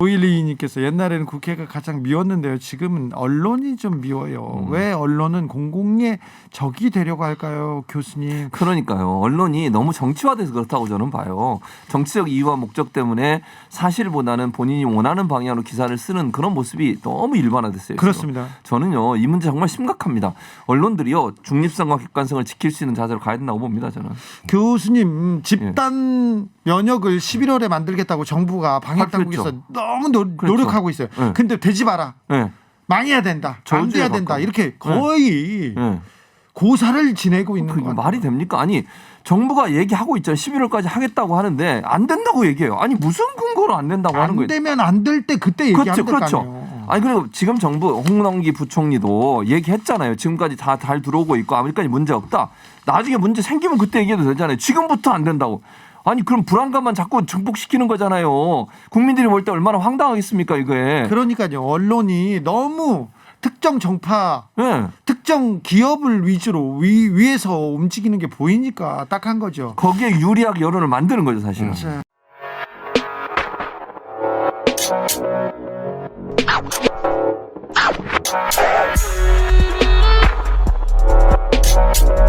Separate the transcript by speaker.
Speaker 1: 오일리님께서 옛날에는 국회가 가장 미웠는데요. 지금은 언론이 좀 미워요.
Speaker 2: 음.
Speaker 1: 왜 언론은 공공의 적이 되려고 할까요, 교수님?
Speaker 2: 그러니까요. 언론이 너무 정치화돼서 그렇다고 저는 봐요. 정치적 이유와 목적 때문에 사실보다는 본인이 원하는 방향으로 기사를 쓰는 그런 모습이 너무 일반화됐어요. 지금.
Speaker 1: 그렇습니다.
Speaker 2: 저는요 이 문제 정말 심각합니다. 언론들이요 중립성과 객관성을 지킬 수 있는 자세로 가야 된다고 봅니다. 저는.
Speaker 1: 교수님 음, 집단 면역을 11월에 만들겠다고 정부가 방역 당국에서. 너무 노,
Speaker 2: 그렇죠.
Speaker 1: 노력하고 있어요.
Speaker 2: 네.
Speaker 1: 근데 되지 마라.
Speaker 2: 예.
Speaker 1: 망해야 된다. 안 돼야 된다.
Speaker 2: 가까운.
Speaker 1: 이렇게 거의
Speaker 2: 예.
Speaker 1: 고사를 지내고 있는 그거
Speaker 2: 말이 됩니까? 아니 정부가 얘기하고 있잖아요. 11월까지 하겠다고 하는데 안 된다고 얘기해요. 아니 무슨 근거로 안 된다고 하는
Speaker 1: 안
Speaker 2: 거예요?
Speaker 1: 되면 안 될 때 그때 얘기하면
Speaker 2: 그렇죠, 그렇죠. 아니 그리고 지금 정부 홍남기 부총리도 얘기했잖아요. 지금까지 다 잘 들어오고 있고 아직까지 문제 없다. 나중에 문제 생기면 그때 얘기해도 되잖아요. 지금부터 안 된다고. 아니 그럼 불안감만 자꾸 증폭시키는 거잖아요. 국민들이 볼 때 얼마나 황당하겠습니까 이거에.
Speaker 1: 그러니까요. 언론이 너무 특정 정파,
Speaker 2: 예.
Speaker 1: 특정 기업을 위주로 위, 위에서 움직이는 게 보이니까 딱 한 거죠.
Speaker 2: 거기에 유리하게 여론을 만드는 거죠 사실은.
Speaker 1: 자,
Speaker 3: Thank